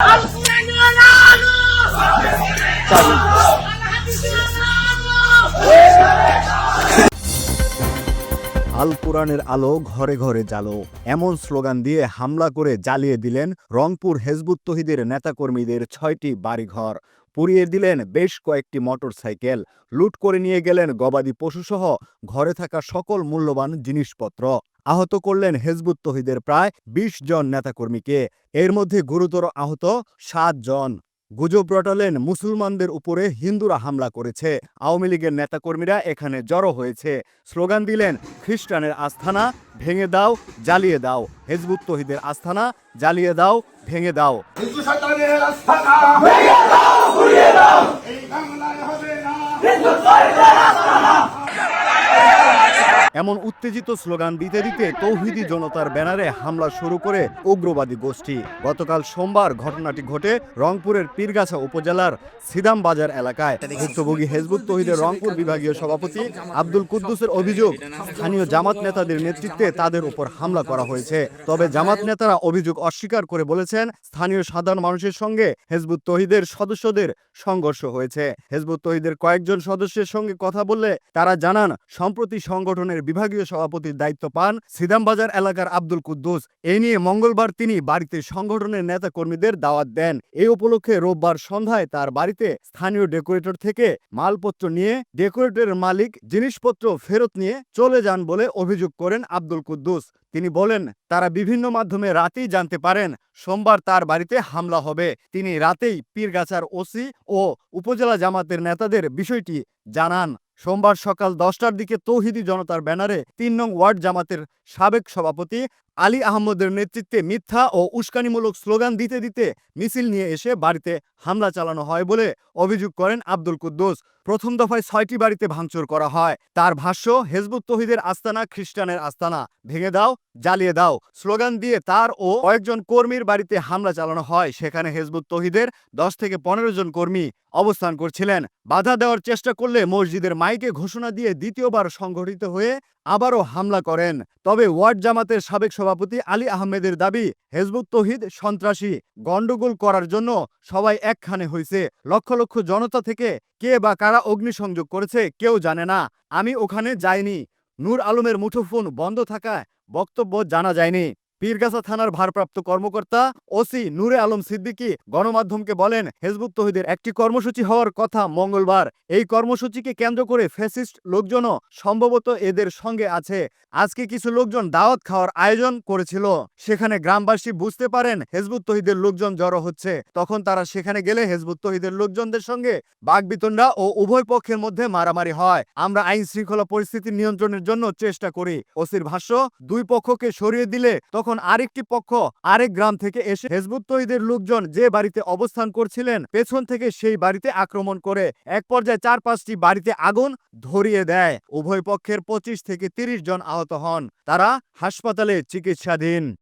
আল কোরআনের আলো ঘরে ঘরে জালো এমন স্লোগান দিয়ে হামলা করে জ্বালিয়ে দিলেন রংপুর হেজবুত তহিদের নেতাকর্মীদের ছয়টি বাড়িঘর। পুড়িয়ে দিলেন বেশ কয়েকটি মোটরসাইকেল। লুট করে নিয়ে গেলেন গবাদি পশুসহ ঘরে থাকা সকল মূল্যবান জিনিসপত্র। আহত করলেন হেজবুত তহিদের প্রায় ২০ জন নেতাকর্মীকে। এর মধ্যে গুরুতর আহত সাত জন। গুজব রটালেন মুসলমানদের উপরে হিন্দুরা হামলা করেছে। আওয়ামী লীগের নেতাকর্মীরা এখানে জড়ো হয়েছে। স্লোগান দিলেন খ্রিস্টানের আস্থানা ভেঙে দাও জ্বালিয়ে দাও। হেজবুত তহিদের আস্থানা জ্বালিয়ে দাও ভেঙে দাও। হিন্দু শয়তানের আস্থানা ভেঙে দাও এই বাংলায় হবে না। এমন উত্তেজিত স্লোগান দিতে দিতে তৌহিদি জনতার ব্যানারে হামলা শুরু করে উগ্রবাদী গোষ্ঠী। গতকাল সোমবার ঘটনাটি ঘটে রংপুরের পীরগাছা উপজেলার সিদাম বাজার এলাকায়। ভুক্তভোগী হেজবুত তহিদের রংপুর বিভাগীয় সভাপতি আব্দুল কুদ্দুসের অভিযোগ, স্থানীয় জামাত নেতাদের নেতৃত্বে তাদের উপর হামলা করা হয়েছে। তবে জামাত নেতারা অভিযোগ অস্বীকার করে বলেছেন, স্থানীয় সাধারণ মানুষের সঙ্গে হেজবুত তহিদের সদস্যদের সংঘর্ষ হয়েছে। হেজবুত তহিদের কয়েকজন সদস্যের সঙ্গে কথা বললে তারা জানান, সম্প্রতি সংগঠনের বিভাগীয় সভাপতির দায়িত্ব পান সিদামবাজার এলাকার আব্দুল কুদ্দুস। এ নিয়ে মঙ্গলবার তিনি বাড়িতে সংগঠনের নেতা কর্মীদের দাওয়াত দেন। এই উপলক্ষে রোববার সন্ধ্যায় তার বাড়িতে স্থানীয় ডেকোরেটর থেকে মালপত্র নিয়ে ডেকোরেটরের মালিক জিনিসপত্র ফেরত নিয়ে চলে যান বলে অভিযোগ করেন আব্দুল কুদ্দুস। তিনি বলেন, তারা বিভিন্ন মাধ্যমে রাতেই জানতে পারেন সোমবার তার বাড়িতে হামলা হবে। তিনি রাতেই পীরগাছার ওসি ও উপজেলা জামাতের নেতাদের বিষয়টি জানান। সোমবার সকাল দশটার দিকে তৌহিদি জনতার ব্যানারে তিন নং ওয়ার্ড জামাতের সাবেক সভাপতি আলী আহমদের নেতৃত্বে মিথ্যা ও উস্কানিমূলক স্লোগান দিতে দিতে মিছিল নিয়ে এসে বাড়িতে হামলা চালানো হয় বলে অভিযোগ করেন আব্দুল কুদ্দুস। প্রথম দফায় ছয়টি বাড়িতে ভাঙচুর করা হয়। তার ভাষ্য, হেজবুত তহিদের আস্তানা খ্রিস্টানের আস্তানা। ভেঙে দাও, জ্বালিয়ে দাও। স্লোগান দিয়ে তার ও কয়েকজন কর্মীর বাড়িতে হামলা চালানো হয়। সেখানে হেজবুত তহিদের দশ থেকে পনেরো জন কর্মী অবস্থান করছিলেন। বাধা দেওয়ার চেষ্টা করলে মসজিদের মাইকে ঘোষণা দিয়ে দ্বিতীয়বার সংঘটিত হয়ে আবারও হামলা করেন। তবে ওয়ার্ড জামাতের সাবেক সভাপতি আলী আহমেদের দাবি, হেজবুত তহিদ সন্ত্রাসী গণ্ডগোল করার জন্য সবাই একখানে হয়েছে লক্ষ লক্ষ জনতা থেকে কে বা কারা অগ্নিসংযোগ করেছে কেউ জানে না। আমি ওখানে যাইনি। নূর আলমের মুঠোফোন বন্ধ থাকায় বক্তব্য জানা যায়নি। পীরগাছা থানার ভারপ্রাপ্ত কর্মকর্তা ওসি নূরে আলম সিদ্দিকী গণমাধ্যমকে বলেন, হেজবুত তহিদের একটি কর্মসূচি হওয়ার কথা মঙ্গলবার। এই কর্মসূচিকে কেন্দ্র করে ফ্যাসিস্ট লোকজনও সম্ভবত এদের সঙ্গে আছে। আজকে কিছু লোকজন দাওয়াত খাওয়ার আয়োজন করেছিল। সেখানে গ্রামবাসী বুঝতে পারেন, হেজবুত তহিদের লোকজন জড়ো হচ্ছে। তখন তারা সেখানে গেলে হেজবুত তহিদের লোকজনদের সঙ্গে বাগবিতণ্ডা ও উভয় পক্ষের মধ্যে মারামারি হয়। আমরা আইন শৃঙ্খলা পরিস্থিতি নিয়ন্ত্রণের জন্য চেষ্টা করি। ওসির ভাষ্য, দুই পক্ষকে সরিয়ে দিলে তখন আরেকটি পক্ষ আরেক গ্রাম থেকে এসে হেজবুত তহিদের লোকজন যে বাড়িতে অবস্থান করছিলেন, পেছন থেকে সেই বাড়িতে আক্রমণ করে এক পর্যায়ে চার পাঁচটি বাড়িতে আগুন ধরিয়ে দেয়। উভয় পক্ষের পঁচিশ থেকে তিরিশ জন আহত হন। তারা হাসপাতালে চিকিৎসাধীন।